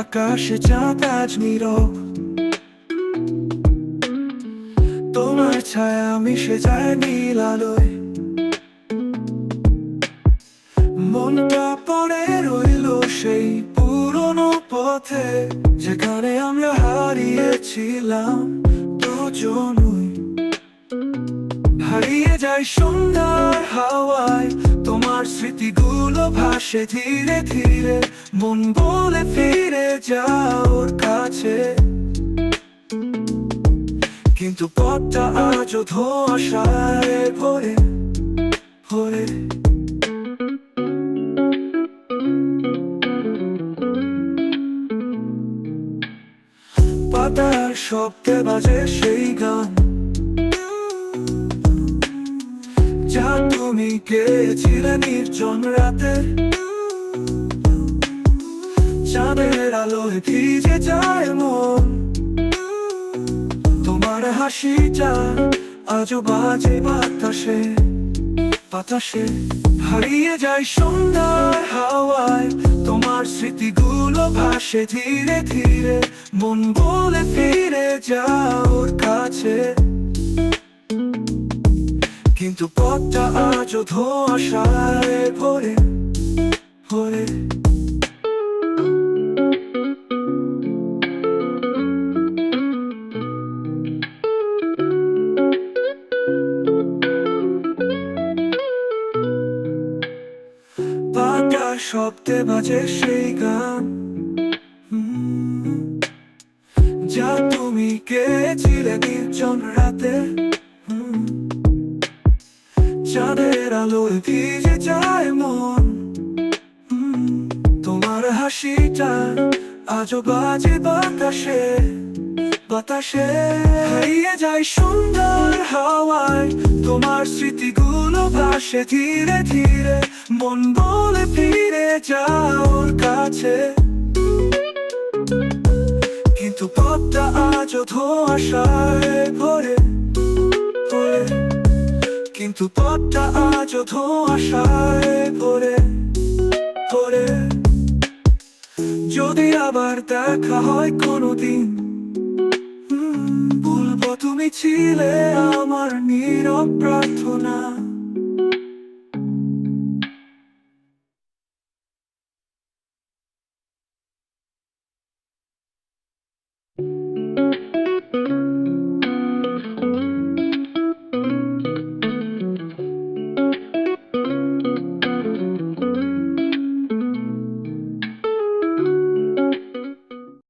আকাশে চাঁদ আজ নীরব। তোমার ছায়া মিশে যায় নীল আলোয়। মনটা পড়ে রইল সেই পুরনো পথে, যেখানে আমরা হারিয়েছিলাম দুজনই। হারিয়ে যায় সুন্দর হাওয়ায়, তোমার স্মৃতিগুলো ভাসে ধীরে ধীরে, মন বলে ফিরে যাওয়ার কাছে। কিন্তু পথটা আজও ধোঁয়াশায় ভরে ভরে। পাতার শব্দে বাজে সেই গান যা তুমি গেছিলে নির্জন রাতে। চাঁদের আলোয় ভিজে যায় মন। তোমার হাসিটা আজও বাজে বাতাসে। বাতাসে হারিয়ে যায় সুন্দর হাওয়ায়। তোমার স্মৃতিগুলো ভাসে ধীরে ধীরে। মন বলে ফিরে যাওয়ার কাছে। কিন্তু পথটা আজও ধোঁয়াশায় ভরে ভরে। শব্দে বাজে সেই গান। যা তুমি গেছিলে নির্জন রাতে। চাঁদের আলোয় ভিজে যায় মন। তোমার হাসিটা আজও বাজে বাতাসে বাতাসে হারিয়ে যায় সুন্দর হাওয়ায়। তোমার স্মৃতিগুলো ভাসে ধীরে ধীরে, মন বলে ফিরে যাওয়ার কাছে। কিন্তু পথটা আজও ধোঁয়াশায় ভরে কিন্তু পথটা আজ ধোঁয়াশায় ভরে ভরে। যদি আবার দেখা হয় কোনোদিন বলব তুমি ছিলে আমার নীরব প্রার্থনা।